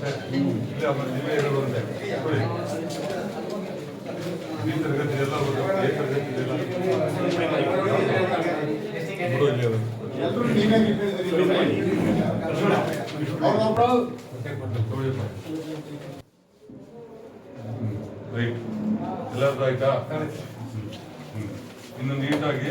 ಅಂತ ಅವ್ರು ಅಷ್ಟೇ ಇಲ್ಲಿ ಇರೋದು ಒಂದೇ ನೋಡಿ ಈ ತರಗತಿ ಅವರು. ರೈಟ್ ಎಲ್ಲರದ್ದು ಆಯ್ತಾ. ಇನ್ನು ನೀಟಾಗಿ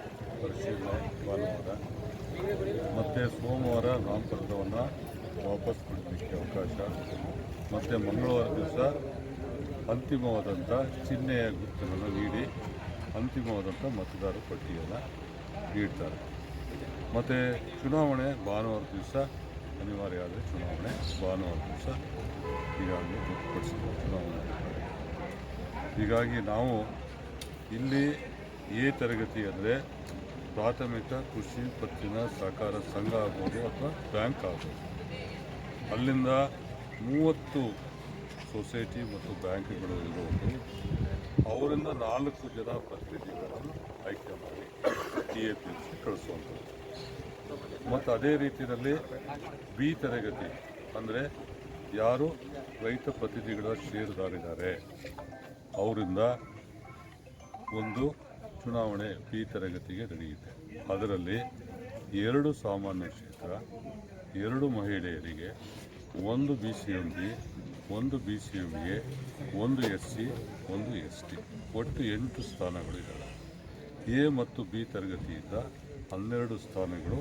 ಪರಿಶೀಲನೆ ಭಾನುವಾರ ಮತ್ತು ಸೋಮವಾರ ನಾಮಪತ್ರವನ್ನು ವಾಪಸ್ ಕೊಡಲಿಕ್ಕೆ ಅವಕಾಶ. ಮತ್ತು ಮಂಗಳವಾರ ದಿವಸ ಅಂತಿಮವಾದಂಥ ಚಿಹ್ನೆಯ ಗುರುತನ್ನು ನೀಡಿ ಅಂತಿಮವಾದಂಥ ಮತದಾರ ಪಟ್ಟಿಯನ್ನು ನೀಡ್ತಾರೆ. ಮತ್ತು ಚುನಾವಣೆ ಭಾನುವಾರ ದಿವಸ, ಅನಿವಾರ್ಯ ಆದರೆ ಚುನಾವಣೆ ಭಾನುವಾರ ದಿವಸ ಈಗಾಗಲೇ ಗೊತ್ತುಪಡಿಸಿದ್ದಾರೆ ಚುನಾವಣೆ. ಹೀಗಾಗಿ ನಾವು ಇಲ್ಲಿ ಎ ತರಗತಿ ಅಂದರೆ ಪ್ರಾಥಮಿಕ ಕೃಷಿ ಪತ್ತಿನ ಸಹಕಾರ ಸಂಘ ಆಗ್ಬೋದು ಅಥವಾ ಬ್ಯಾಂಕ್ ಆಗ್ಬೋದು. ಅಲ್ಲಿಂದ ಮೂವತ್ತು ಸೊಸೈಟಿ ಮತ್ತು ಬ್ಯಾಂಕ್ಗಳು ಇರುವುದು ಅವರಿಂದ ನಾಲ್ಕು ಜನ ಪ್ರತಿನಿಧಿಗಳನ್ನು ಆಯ್ಕೆ ಮಾಡಿ ಟಿ ಎ ಪಿ ಕಳಿಸುವಂಥದ್ದು. ಮತ್ತು ಅದೇ ರೀತಿಯಲ್ಲಿ ಬಿ ತರಗತಿ ಅಂದರೆ ಯಾರು ರೈತ ಪ್ರತಿನಿಧಿಗಳ ಷೇರುದಾರಿದ್ದಾರೆ. ಅವರಿಂದ ಒಂದು ಚುನಾವಣೆ ಬಿ ತರಗತಿಗೆ ನಡೆಯುತ್ತೆ ಅದರಲ್ಲಿ ಎರಡು ಸಾಮಾನ್ಯ ಕ್ಷೇತ್ರ, ಎರಡು ಮಹಿಳೆಯರಿಗೆ, ಒಂದು ಬಿ ಸಿ ಎಂ ಬಿ ಒಂದು ಬಿ ಸಿ ಎಂ ಎ ಒಂದು ಎಸ್ ಸಿ ಒಂದು ಎಸ್ ಟಿ ಒಟ್ಟು ಎಂಟು ಸ್ಥಾನಗಳಿದ್ದಾವೆ ಎ ಮತ್ತು ಬಿ ತರಗತಿಯಿಂದ ಹನ್ನೆರಡು ಸ್ಥಾನಗಳು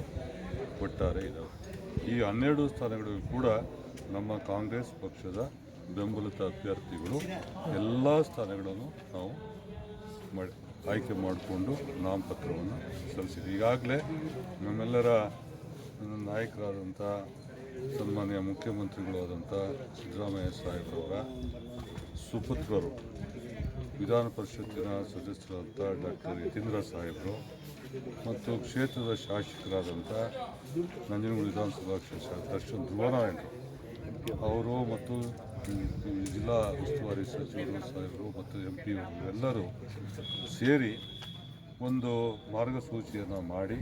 ಒಟ್ಟಾರೆ ಇದ್ದಾವೆ ಈ ಹನ್ನೆರಡು ಸ್ಥಾನಗಳಿಗೂ ಕೂಡ ನಮ್ಮ ಕಾಂಗ್ರೆಸ್ ಪಕ್ಷದ ಬೆಂಬಲಿತ ಅಭ್ಯರ್ಥಿಗಳು ಎಲ್ಲ ಸ್ಥಾನಗಳನ್ನು ನಾವು ಮಾಡಿ ಆಯ್ಕೆ ಮಾಡಿಕೊಂಡು ನಾಮಪತ್ರವನ್ನು ಸಲ್ಲಿಸಿದ್ವಿ. ಈಗಾಗಲೇ ನಮ್ಮೆಲ್ಲರ ನಾಯಕರಾದಂಥ ಸನ್ಮಾನ್ಯ ಮುಖ್ಯಮಂತ್ರಿಗಳು ಆದಂಥ ಸಿದ್ದರಾಮಯ್ಯ ಸಾಹೇಬ್ರವರ ಸುಪುತ್ರರು, ವಿಧಾನ ಪರಿಷತ್ತಿನ ಸದಸ್ಯರಾದಂಥ ಡಾಕ್ಟರ್ ಯತೀಂದ್ರ ಸಾಹೇಬರು ಮತ್ತು ಕ್ಷೇತ್ರದ ಶಾಸಕರಾದಂಥ ನಂಜನಗೂಡು ವಿಧಾನಸಭಾ ಕ್ಷೇತ್ರ ದರ್ಶನ್ ಧ್ರುವನಾರಾಯಣ. ಅವರು ಮತ್ತು ಜಿಲ್ಲಾ ಉಸ್ತುವಾರಿ ಸಚಿವರು, ಸಾಹೇಬರು ಮತ್ತು ಎಂ ಪಿ ಎಲ್ಲರೂ ಸೇರಿ ಒಂದು ಮಾರ್ಗಸೂಚಿಯನ್ನು ಮಾಡಿ,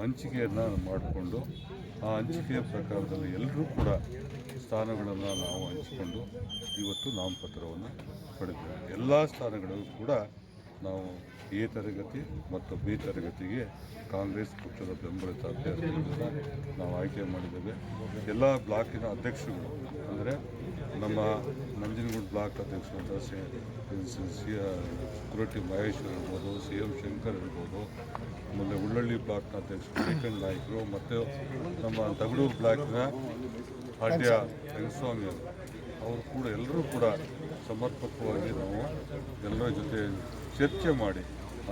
ಹಂಚಿಕೆಯನ್ನು ಮಾಡಿಕೊಂಡು, ಆ ಹಂಚಿಕೆಯ ಪ್ರಕಾರದಲ್ಲಿ ಎಲ್ಲರೂ ಕೂಡ ಸ್ಥಾನಗಳನ್ನು ನಾವು ಹಂಚಿಕೊಂಡು ಇವತ್ತು ನಾಮಪತ್ರವನ್ನು ಪಡೆದಿದ್ದೇವೆ. ಎಲ್ಲ ಸ್ಥಾನಗಳಲ್ಲೂ ಕೂಡ ನಾವು ಎ ತರಗತಿ ಮತ್ತು ಬಿ ತರಗತಿಗೆ ಕಾಂಗ್ರೆಸ್ ಪಕ್ಷದ ಬೆಂಬಲಿತ ಅಭ್ಯರ್ಥಿಗಳನ್ನು ನಾವು ಆಯ್ಕೆ ಮಾಡಿದ್ದೇವೆ. ಎಲ್ಲ ಬ್ಲಾಕಿನ ಅಧ್ಯಕ್ಷರುಗಳು, ಅಂದರೆ ನಮ್ಮ ನಂಜನಗೂಡು ಬ್ಲಾಕ್ ಅಧ್ಯಕ್ಷರಾದ ಸಿ ಸಿ ಕುರಟಿ ಮಹೇಶ್ವರ್ ಇರ್ಬೋದು, ಸಿ ಎಂ ಶಂಕರ್ ಇರ್ಬೋದು, ಆಮೇಲೆ ಉಳ್ಳಳ್ಳಿ ಬ್ಲಾಕ್ನ ಅಧ್ಯಕ್ಷ ಸೆಕೆಂಡ್ ನಾಯಕರು, ಮತ್ತು ನಮ್ಮ ತಗಡೂರು ಬ್ಲಾಕ್ನ ಹಾಡ್ಯ ರಂಗಸ್ವಾಮಿ ಅವರು ಕೂಡ ಎಲ್ಲರೂ ಕೂಡ ಸಮರ್ಪಕವಾಗಿ ನಾವು ಎಲ್ಲರ ಜೊತೆ ಚರ್ಚೆ ಮಾಡಿ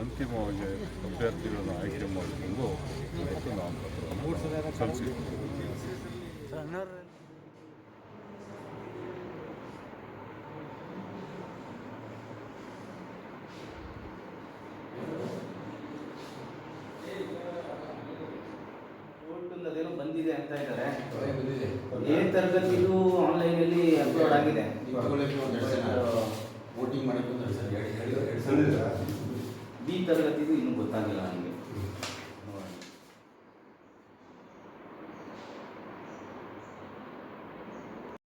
ಅಂತಿಮವಾಗಿ ಅಭ್ಯರ್ಥಿಗಳನ್ನು ಆಯ್ಕೆ ಮಾಡಿಕೊಂಡು ಇವತ್ತು ನಾಮಪತ್ರವನ್ನು ಸಲ್ಲಿಸಿದ್ದೀವಿ ಅದೇನೋ ಬಂದಿದೆ ಬಂದಿದೆ ಅಂತ ಇದ್ದಾರೆ ಎ ತರಗತಿದು ಆನ್ಲೈನಲ್ಲಿ ಅಪ್ಲೋಡ್ ಆಗಿದೆ ವೋಟಿಂಗ್ ಮಾಡಿ ಸರ್. ಎರಡು ಎರಡು ಬಂದಿದ್ದೀರಾ? ಬಿ ತರಗತಿದು ಇನ್ನೂ ಗೊತ್ತಾಗಿಲ್ಲ ನನಗೆ.